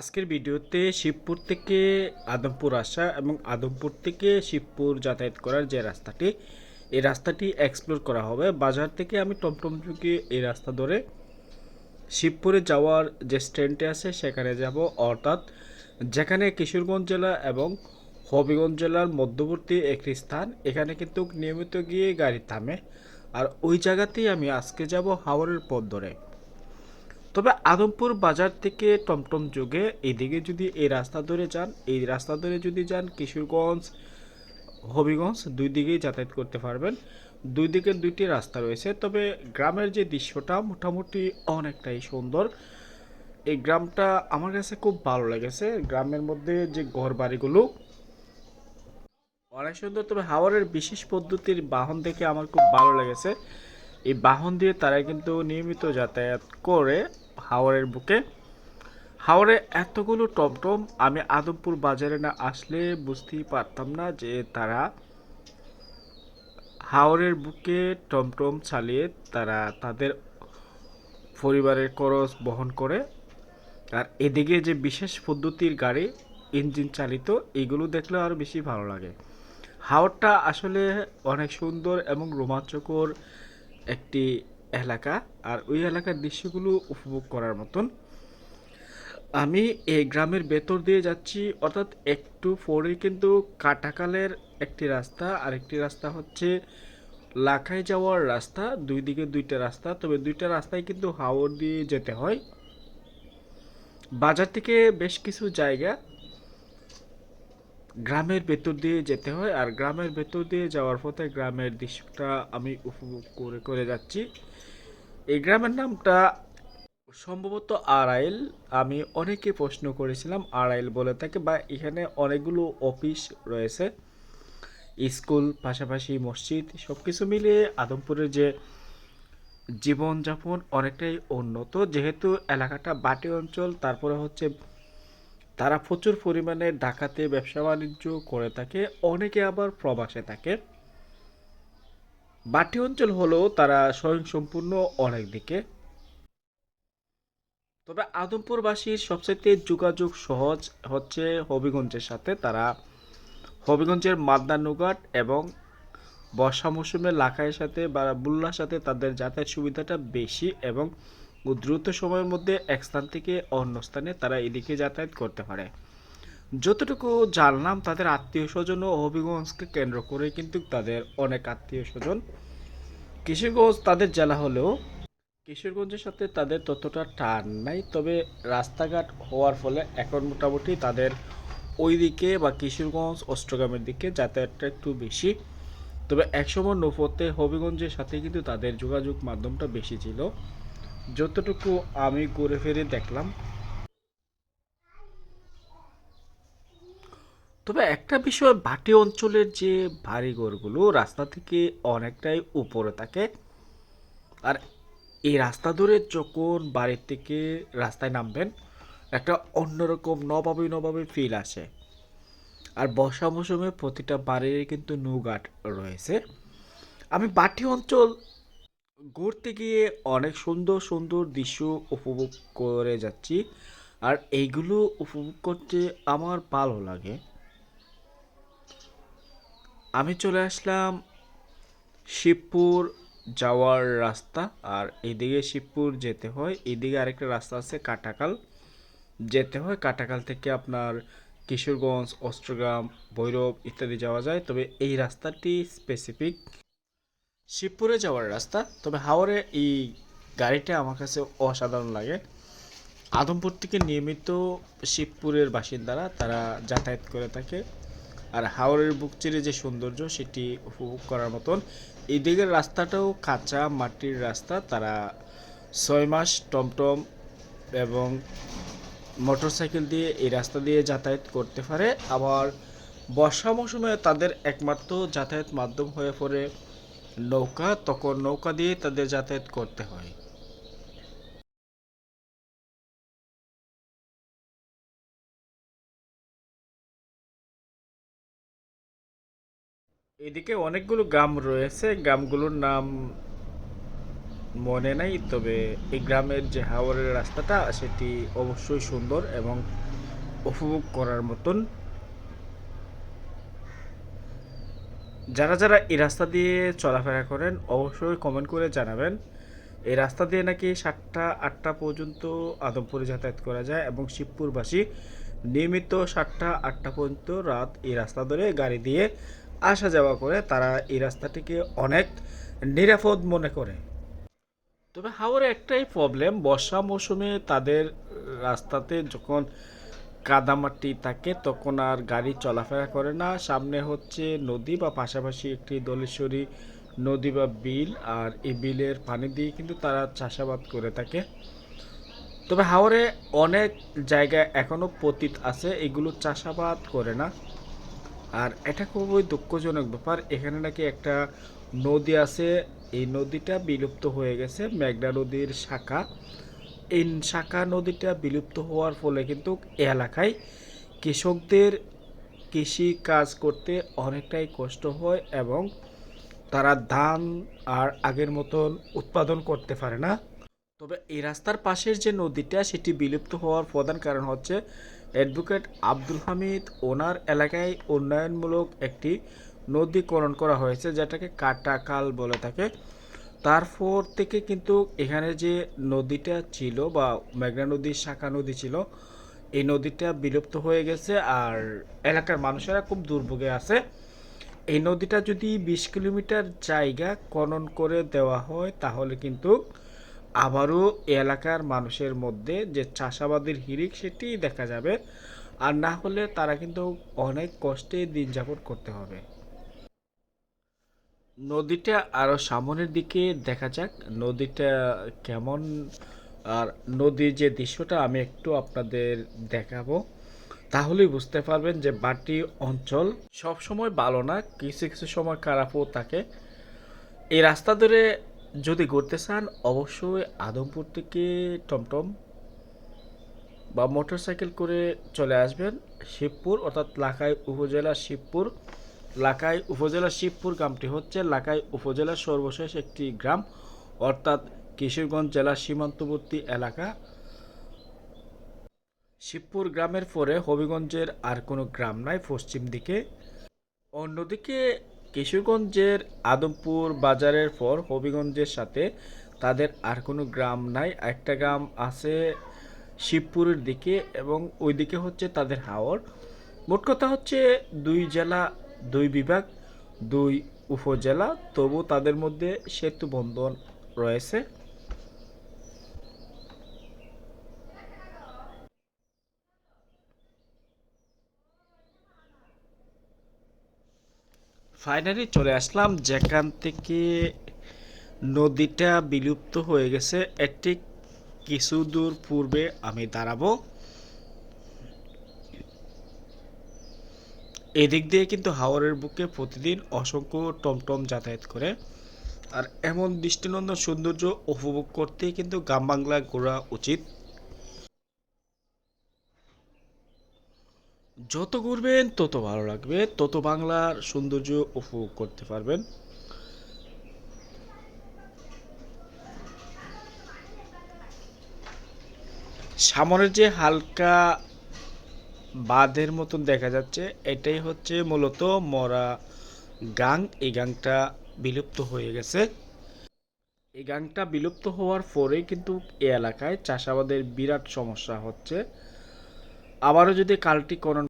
আজকের ভিডিওতে শিবপুর থেকে আদমপুর আসা এবং আদমপুর থেকে শিবপুর যাতায়াত করার যে রাস্তাটি, এই রাস্তাটি এক্সপ্লোর করা হবে। বাজার থেকে আমি টমটম যুগে এই রাস্তা ধরে শিবপুরে যাওয়ার যে স্ট্যান্ডটি আছে, সেখানে যাব। অর্থাৎ যেখানে কিশোরগঞ্জ জেলা এবং হবিগঞ্জ জেলার মধ্যবর্তী একটি স্থান, এখানে কিন্তু নিয়মিত গিয়ে গাড়ি থামে। আর ওই জায়গাতেই আমি আজকে যাব হাওড়ের পথ ধরে। তবে আদমপুর বাজার থেকে টমটম যুগে এদিকে যদি এই রাস্তা ধরে যান, এই রাস্তা ধরে যদি যান, কিশোরগঞ্জ, হবিগঞ্জ, দুই দিকেই যাতায়াত করতে পারবেন। দুই দিকে দুইটি রাস্তা রয়েছে, তবে গ্রামের যে দৃশ্যটা মোটামুটি অনেকটাই সুন্দর। এই গ্রামটা আমার কাছে খুব ভালো লেগেছে। গ্রামের মধ্যে যে ঘর বাড়িগুলো অনেক সুন্দর, তবে হাওড়ের বিশেষ পদ্ধতির বাহন দেখে আমার খুব ভালো লেগেছে। এই বাহন দিয়ে তারা কিন্তু নিয়মিত যাতায়াত করে। হাওড়ের বুকে। হাওড়ে এতগুলো টমটম, আমি আদমপুর বাজারে না আসলে বুঝতেই পারতাম না যে তারা হাওড়ের বুকে টমটম চালিয়ে তারা তাদের পরিবারের খরচ বহন করে। আর এদিকে যে বিশেষ পদ্ধতির গাড়ি, ইঞ্জিন চালিত, এগুলো দেখলে আরও বেশি ভালো লাগে। হাওড়টা আসলে অনেক সুন্দর এবং রোমাঞ্চকর একটি এলাকা আর ওই এলাকার দৃশ্যগুলো উপভোগ করার মতন। আমি এই গ্রামের ভেতর দিয়ে যাচ্ছি, অর্থাৎ একটু পরেই কিন্তু কাটাকালের একটি রাস্তা আর একটি রাস্তা হচ্ছে লাখাই যাওয়ার রাস্তা, দুই দিকে দুইটা রাস্তা। তবে দুইটা রাস্তায় কিন্তু হাওড় দিয়ে যেতে হয়। বাজার থেকে বেশ কিছু জায়গা গ্রামের ভেতর দিয়ে যেতে হয়, আর গ্রামের ভেতর দিয়ে যাওয়ার পথে গ্রামের দৃশ্যটা আমি উপভোগ করে করে যাচ্ছি। এই গ্রামের নামটা সম্ভবত আড়াইল। আমি অনেকে প্রশ্ন করেছিলাম আড়াইল বলে থাকে বা এখানে অনেকগুলো অফিস রয়েছে, স্কুল, পাশাপাশি মসজিদ সব কিছু মিলিয়ে আদমপুরের যে জীবনযাপন অনেকটাই উন্নত। যেহেতু এলাকাটা বাটি অঞ্চল, তারপরে হচ্ছে তারা প্রচুর পরিমাণে ঢাকাতে ব্যবসা বাণিজ্য করে থাকে, অনেকে আবার প্রবাসে থাকে। বাটি অঞ্চল হলেও তারা স্বয়ংসম্পূর্ণ অনেক দিকে। তবে আদমপুরবাসীর সবচেয়ে যোগাযোগ সহজ হচ্ছে হবিগঞ্জের সাথে। তারা হবিগঞ্জের মাদনানুঘাট এবং বর্ষা মৌসুমে লাখাইয়ের সাথে বা বুল্লার সাথে তাদের যাতায়াত সুবিধাটা বেশি এবং দ্রুত সময়ের মধ্যে এক স্থান থেকে অন্য স্থানে তারা এদিকে যাতায়াত করতে পারে। যতটুকু জানলাম, তাদের আত্মীয় স্বজন ও হবিগঞ্জকে কেন্দ্র করে কিন্তু তাদের অনেক আত্মীয় স্বজন কিশোরগঞ্জ তাদের জেলা হলেও কিশোরগঞ্জের সাথে তাদের ততটা টান নাই, তবে রাস্তাঘাট হওয়ার ফলে এখন মোটামুটি তাদের ওই দিকে বা কিশোরগঞ্জ, অষ্টগ্রামের দিকে যাতায়াতটা একটু বেশি। তবে একসময় নৌপথে হবিগঞ্জের সাথে কিন্তু তাদের যোগাযোগ মাধ্যমটা বেশি ছিল। যতটুকু আমি ঘুরে ফিরে দেখলাম। তবে একটা বিষয়, ভাটি অঞ্চলের যে বাড়িঘরগুলো রাস্তা থেকে অনেকটাই উপরে থাকে। আর এই রাস্তা ধরে যখন বাড়ির থেকে রাস্তায় নামবেন, একটা অন্যরকম নবাবী নবাবী ফিল আসে। আর বর্ষা মৌসুমে প্রতিটা বাড়ির কিন্তু নৌঘাট রয়েছে। আমি বাটি অঞ্চল ঘুরতে গিয়ে অনেক সুন্দর সুন্দর দৃশ্য উপভোগ করে যাচ্ছি। আর এইগুলো উপভোগ করতে আমার ভালো লাগে। আমি চলে আসলাম শিবপুর যাওয়ার রাস্তা। আর এদিকে শিবপুর যেতে হয়, এদিকে আরেকটা রাস্তা আছে কাটাকাল যেতে হয় কাটাকাল থেকে আপনার কিশোরগঞ্জ অস্ট্রগ্রাম ভৈরব ইত্যাদি যাওয়া যায়। তবে এই রাস্তাটি স্পেসিফিক শিবপুরে যাওয়ার রাস্তা। তবে হাওড়ে এই গাড়িটা আমার কাছে অসাধারণ লাগে। আদমপুর থেকে নিয়মিত শিবপুরের বাসিন্দারা তারা যাতায়াত করে থাকে। আর হাওড়ের বুক চিরে যে সৌন্দর্য, সেটি উপভোগ করার মতন। এই দিকের রাস্তাটাও কাঁচা মাটির রাস্তা। তারা ছয় মাস টমটম এবং মোটরসাইকেল দিয়ে এই রাস্তা দিয়ে যাতায়াত করতে পারে। আবার বর্ষা মৌসুমে তাদের একমাত্র যাতায়াত মাধ্যম হয়ে পড়ে নৌকা, তখন নৌকা দিয়ে তাদের যাতায়াত করতে হয়। এদিকে অনেকগুলো গ্রাম রয়েছে। গ্রামগুলোর নাম মনে নাই, তবে এই গ্রামের যে হাওড়ের রাস্তাটা, সেটি অবশ্যই সুন্দর এবং উপভোগ করার মতন। যারা যারা এই রাস্তা দিয়ে চলাফেরা করেন, অবশ্যই কমেন্ট করে জানাবেন। এই রাস্তা দিয়ে নাকি সাতটা, আটটা পর্যন্ত আদমপুরে যাতায়াত করা যায় এবং শিবপুরবাসী নিয়মিত সাতটা, আটটা পর্যন্ত রাত এই রাস্তা ধরে গাড়ি দিয়ে আসা যাওয়া করে। তারা এই রাস্তাটিকে অনেক নিরাপদ মনে করে। তবে হাওড়ে একটাই প্রবলেম বর্ষা মৌসুমে তাদের রাস্তাতে যখন কাদামাটি থাকে, তখন আর গাড়ি চলাফেরা করে না। সামনে হচ্ছে নদী বা পাশাপাশি একটি দলেশ্বরী নদী বা বিল, আর এই বিলের পানি দিয়ে কিন্তু তারা চাষাবাদ করে থাকে। তবে হাওড়ে অনেক জায়গায় এখনও পতিত আছে, এগুলো চাষাবাদ করে না। আর এটা খুবই দুঃখজনক ব্যাপার, এখানে নাকি একটা নদী আছে, এই নদীটা বিলুপ্ত হয়ে গেছে, মেঘনা নদীর শাখা। এই শাখা নদীটা বিলুপ্ত হওয়ার ফলে কিন্তু এলাকায় কৃষকদের কৃষি কাজ করতে অনেকটাই কষ্ট হয় এবং তারা ধান আর আগের মতন উৎপাদন করতে পারে না। তবে এই রাস্তার পাশের যে নদীটা, সেটি বিলুপ্ত হওয়ার প্রধান কারণ হচ্ছে অ্যাডভোকেট আব্দুল হামিদ। ওনার এলাকায় উন্নয়নমূলক একটি নদীকরণ করা হয়েছে, যেটাকে কাটাকাল বলে থাকে। তারপর থেকে কিন্তু এখানে যে নদীটা ছিল বা মেঘনা নদীর শাখা নদী ছিল, এই নদীটা বিলুপ্ত হয়ে গেছে আর এলাকার মানুষেরা খুব দুর্ভোগে আছে। এই নদীটা যদি বিশ কিলোমিটার জায়গা খনন করে দেওয়া হয়, তাহলে কিন্তু আবারও এলাকার মানুষের মধ্যে যে চাষাবাদের হিরিক সেটি দেখা যাবে। আর না হলে তারা কিন্তু অনেক কষ্টে দিন যাপন করতে হবে। নদীটা আরও সামনের দিকে দেখা যাক। নদীটা কেমন? আর নদীর যে দৃশ্যটা আমি একটু আপনাদের দেখাবো, তাহলেই বুঝতে পারবেন যে বাটি অঞ্চল সব সময় ভালো না, কিছু কিছু সময় খারাপও থাকে। এই রাস্তা ধরে যদি ঘুরতে চান, অবশ্যই আদমপুর থেকে টমটম বা মোটরসাইকেল করে চলে আসবেন। শিবপুর অর্থাৎ লাখাই উপজেলা শিবপুর। লাখাই উপজেলা শিবপুর গ্রামটি হচ্ছে লাখাই উপজেলার সর্বশেষ একটি গ্রাম। অর্থাৎ কিশোরগঞ্জ জেলার সীমান্তবর্তী এলাকা। শিবপুর গ্রামের পরে হবিগঞ্জের আর কোনো গ্রাম নাই পশ্চিম দিকে। অন্যদিকে কিশোরগঞ্জের আদমপুর বাজারের পর হবিগঞ্জের সাথে তাদের আর কোনো গ্রাম নাই। একটা গ্রাম আছে শিবপুরের দিকে এবং ওইদিকে হচ্ছে তাদের হাওর। মোট কথা হচ্ছে দুই জেলা দুই বিভাগ, দুই উপজেলা, তবু তাদের মধ্যে সেতু বন্ধন রয়েছে। ফাইনালি চলে আসলাম, যেখান থেকে নদীটা বিলুপ্ত হয়ে গেছে। একটি কিছু দূর পূর্বে আমি দাঁড়াবো। এদিক দিয়ে কিন্তু হাওরের বুকে প্রতিদিন অসংখ্য টমটম যাতায়াত করে। আর এমন দৃষ্টিনন্দন সৌন্দর্য উপভোগ করতে কিন্তু গ্রাম বাংলা ঘোরা উচিত। যত ঘুরবেন, তত ভালো লাগবে, তত বাংলার সৌন্দর্য উপভোগ করতে পারবেন। সামনের যে হালকা বাঁধের মতন দেখা যাচ্ছে। এটাই হচ্ছে মূলত মরা গাং। এই গাংটা বিলুপ্ত হয়ে গেছে। এই গাংটা বিলুপ্ত হওয়ার পরেই কিন্তু এ এলাকায় চাষাবাদের বিরাট সমস্যা হচ্ছে। আবারও যদি কালটিকরণ